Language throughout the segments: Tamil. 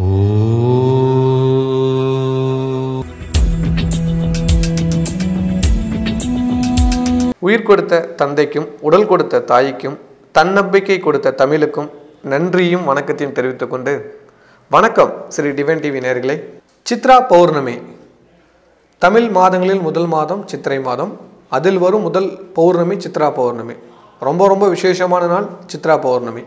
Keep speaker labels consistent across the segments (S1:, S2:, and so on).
S1: உயிர் கொடுத்த தந்தைக்கும் உடல் கொடுத்த தாய்க்கும் தன்னம்பிக்கை கொடுத்த தமிழுக்கும் நன்றியும் வணக்கத்தையும் தெரிவித்துக் கொண்டு வணக்கம் ஸ்ரீ டிவன் டிவி நேர்களை. சித்ரா பௌர்ணமி. தமிழ் மாதங்களில் முதல் மாதம் சித்திரை மாதம் அதில் வரும் முதல் பௌர்ணமி சித்ரா பௌர்ணமி. ரொம்ப ரொம்ப விசேஷமான நாள் சித்ரா பௌர்ணமி.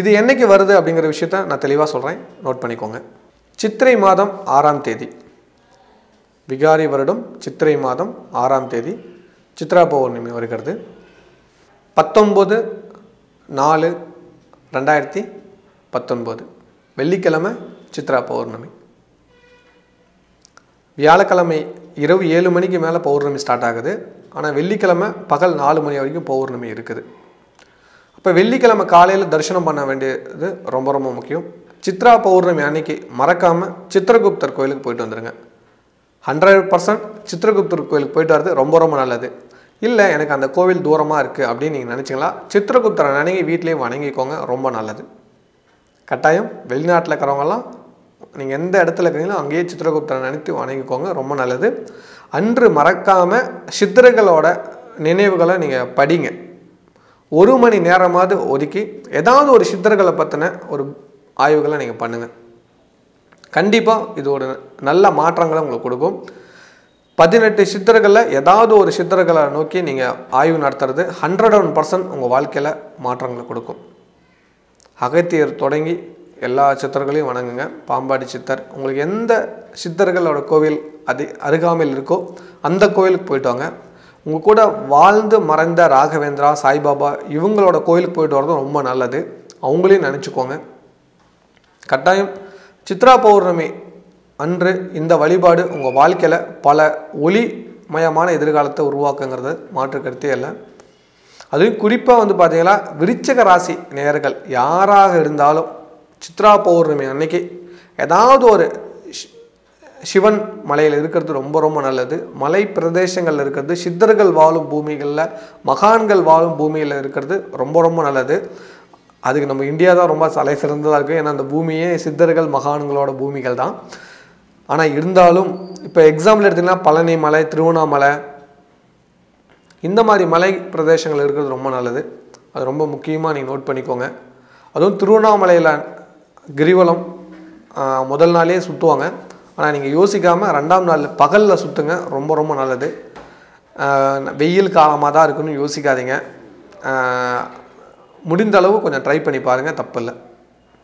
S1: இது என்றைக்கு வருது அப்படிங்கிற விஷயத்த நான் தெளிவாக சொல்கிறேன் நோட் பண்ணிக்கோங்க. சித்திரை மாதம் ஆறாம் தேதி. விகாரி வருடம் சித்திரை மாதம் ஆறாம் தேதி சித்ரா பௌர்ணமி வருகிறது. பத்தொம்பது நாலு ரெண்டாயிரத்தி பத்தொன்பது. வெள்ளிக்கிழமை சித்ரா பௌர்ணமி. வியாழக்கிழமை இரவு ஏழு மணிக்கு மேலே பௌர்ணமி ஸ்டார்ட் ஆகுது. ஆனால் வெள்ளிக்கிழமை பகல் நாலு மணி வரைக்கும் பௌர்ணமி இருக்குது. இப்போ வெள்ளிக்கிழமை காலையில் தரிசனம் பண்ண வேண்டியது ரொம்ப ரொம்ப முக்கியம். சித்ரா பௌர்ணமி அன்னைக்கு மறக்காமல் சித்திரகுப்தர் கோயிலுக்கு போயிட்டு வந்துடுங்க ஹண்ட்ரட் பர்சன்ட் சித்திரகுப்தர் கோயிலுக்கு போயிட்டு வரது ரொம்ப ரொம்ப நல்லது. இல்லை எனக்கு அந்த கோவில் தூரமாக இருக்குது அப்படின்னு நீங்கள் நினச்சிங்களா? சித்திரகுப்தரை நினைங்கி வீட்டிலேயே வணங்கிக்கோங்க ரொம்ப நல்லது. கட்டாயம் வெளிநாட்டில் இருக்கிறவங்கலாம் நீங்கள் எந்த இடத்துல இருக்கிறீங்களோ அங்கேயே சித்திரகுப்தரை நினைத்து வணங்கிக்கோங்க ரொம்ப நல்லது. அன்று மறக்காமல் சித்திரங்களோட நினைவுகளை நீங்கள் படிங்க. ஒரு மணி நேரமாவது ஒதுக்கி ஏதாவது ஒரு சித்தர்களை பற்றின ஒரு ஆய்வுகளை நீங்கள் பண்ணுங்கள் கண்டிப்பாக இது ஒரு நல்ல மாற்றங்களை உங்களுக்கு கொடுக்கும். பதினெட்டு சித்தர்களில் ஏதாவது ஒரு சித்தர்களை நோக்கி நீங்கள் ஆய்வு நடத்துறது ஹண்ட்ரட் ஒன் பர்சன்ட் உங்கள் வாழ்க்கையில் மாற்றங்களை கொடுக்கும். அகத்தியர் தொடங்கி எல்லா சித்தர்களையும் வணங்குங்க. பாம்பாடி சித்தர் உங்களுக்கு எந்த சித்தர்களோட கோவில் அது அருகாமையில் இருக்கோ அந்த கோவிலுக்கு போயிட்டு வாங்க. உங்கள் கூட வாழ்ந்து மறைந்த ராகவேந்திரா சாய்பாபா இவங்களோட கோயிலுக்கு போயிட்டு வரதும் ரொம்ப நல்லது. அவங்களையும் நினச்சிக்கோங்க. கட்டாயம் சித்ரா பௌர்ணமி அன்று இந்த வழிபாடு உங்கள் வாழ்க்கையில் பல ஒளிமயமான எதிர்காலத்தை உருவாக்குங்கிறது மாற்று கருத்தே இல்லை. அதுவும் குறிப்பாக வந்து பார்த்தீங்கன்னா விருச்சக ராசி நேர்கள் யாராக இருந்தாலும் சித்ரா பௌர்ணமி அன்னைக்கு ஏதாவது ஒரு சிவன் மலையில் இருக்கிறது ரொம்ப ரொம்ப நல்லது. மலை பிரதேசங்களில் இருக்கிறது சித்தர்கள் வாழும் பூமிகளில் மகான்கள் வாழும் பூமியில் இருக்கிறது ரொம்ப ரொம்ப நல்லது. அதுக்கு நம்ம இந்தியா தான் ரொம்ப தலை சிறந்ததாக இருக்குது ஏன்னா அந்த பூமியே சித்தர்கள் மகான்களோட பூமிகள் தான். ஆனால் இருந்தாலும் இப்போ எக்ஸாம்பிள் எடுத்திங்கன்னா பழனி மலை திருவண்ணாமலை இந்த மாதிரி மலை பிரதேசங்கள் இருக்கிறது ரொம்ப நல்லது. அது ரொம்ப முக்கியமாக நீங்கள் நோட் பண்ணிக்கோங்க. அதுவும் திருவண்ணாமலையில் கிரிவலம் முதல் நாளே சுற்றுவாங்க ஆனால் நீங்கள் யோசிக்காமல் ரெண்டாம் நாள் பகலில் சுற்றுங்க ரொம்ப ரொம்ப நல்லது. வெயில் காலமாக தான் இருக்குன்னு யோசிக்காதீங்க. முடிந்த அளவு கொஞ்சம் ட்ரை பண்ணி பாருங்கள் தப்பு இல்லை.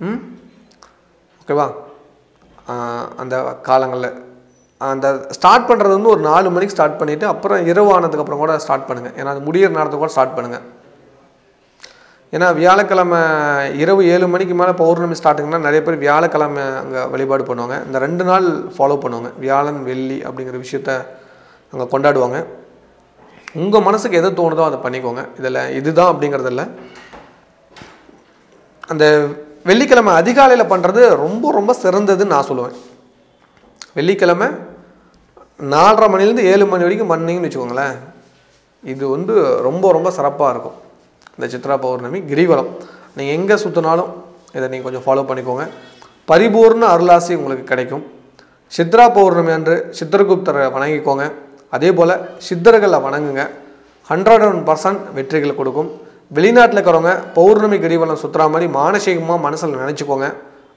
S1: ம்? ஓகேவா அந்த காலங்களில். அந்த ஸ்டார்ட் பண்ணுறது வந்து ஒரு நாலு மணிக்கு ஸ்டார்ட் பண்ணிவிட்டு அப்புறம் இரவு ஆனதுக்கப்புறம் கூட ஸ்டார்ட் பண்ணுங்கள் ஏன்னா அது முடியிற நேரத்துக்கு கூட ஸ்டார்ட் பண்ணுங்கள் ஏன்னா வியாழக்கிழமை இரவு ஏழு மணிக்கு மேலே பௌர்ணமி ஸ்டார்டிங்னா நிறைய பேர் வியாழக்கிழமை அங்கே வழிபாடு பண்ணுவாங்க. இந்த ரெண்டு நாள் ஃபாலோ பண்ணுவாங்க. வியாழன் வெள்ளி அப்படிங்கிற விஷயத்த அங்கே கொண்டாடுவாங்க. உங்கள் மனசுக்கு எது தோணுதோ அதை பண்ணிக்கோங்க. இதில் இதுதான் அப்படிங்கிறதில்ல அந்த வெள்ளிக்கிழமை அதிகாலையில் பண்ணுறது ரொம்ப ரொம்ப சிறந்ததுன்னு நான் சொல்லுவேன். வெள்ளிக்கிழமை நாலரை மணிலேருந்து ஏழு மணி வரைக்கும் பண்ணிங்கன்னு வச்சுக்கோங்களேன். இது வந்து ரொம்ப ரொம்ப சிறப்பாக இருக்கும். இந்த சித்ரா பௌர்ணமி கிரிவலம். நீங்கள் எங்கே சுற்றினாலும் இதை நீங்கள் கொஞ்சம் ஃபாலோ பண்ணிக்கோங்க. பரிபூர்ண அருளாசி உங்களுக்கு கிடைக்கும். சித்ரா பௌர்ணமி அன்று சித்திரகுப்தரை வணங்கிக்கோங்க. அதே போல் சித்தர்களை வணங்குங்க. ஹண்ட்ரட் ஒன் பர்சன்ட் வெற்றிகளை கொடுக்கும். வெளிநாட்டில் இருக்கிறவங்க பௌர்ணமி கிரிவலம் சுற்றுற மாதிரி மானசீகமாக மனசில் நினச்சிக்கோங்க.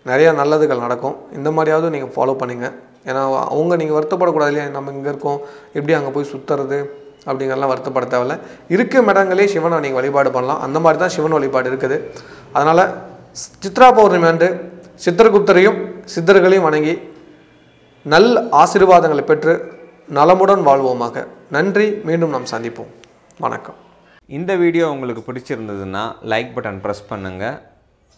S1: நிறையா நல்லதுகள் நடக்கும். இந்த மாதிரியாவது நீங்கள் ஃபாலோ பண்ணுங்க. ஏன்னா அவங்க நீங்கள் வருத்தப்படக்கூடாது இல்லையா? நம்ம இங்கே இருக்கோம். எப்படி அங்கே போய் சுற்றுறது அப்படிங்கிறலாம் வருத்தப்பட தேவையில்ல. இருக்கும் இடங்களே சிவனை நீங்கள் வழிபாடு பண்ணலாம். அந்த மாதிரி தான் சிவன் வழிபாடு இருக்குது. அதனால் சித்ரா பௌர்ணமி அன்று சித்திரகுப்தரையும் சித்தர்களையும் வணங்கி நல் ஆசீர்வாதங்களை பெற்று நலமுடன் வாழ்வோமாக. நன்றி. மீண்டும் நாம் சந்திப்போம். வணக்கம்.
S2: இந்த வீடியோ உங்களுக்கு பிடிச்சிருந்ததுன்னா லைக் பட்டன் ப்ரெஸ் பண்ணுங்கள்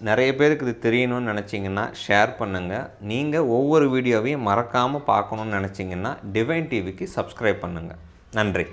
S2: நிறைய பேருக்கு இது தெரியணும்னு நினச்சிங்கன்னா ஷேர் பண்ணுங்கள் நீங்கள் ஒவ்வொரு வீடியோவையும் மறக்காமல் பார்க்கணுன்னு நினச்சிங்கன்னா டிவைன் டிவிக்கு சப்ஸ்கிரைப் பண்ணுங்கள் நன்றி.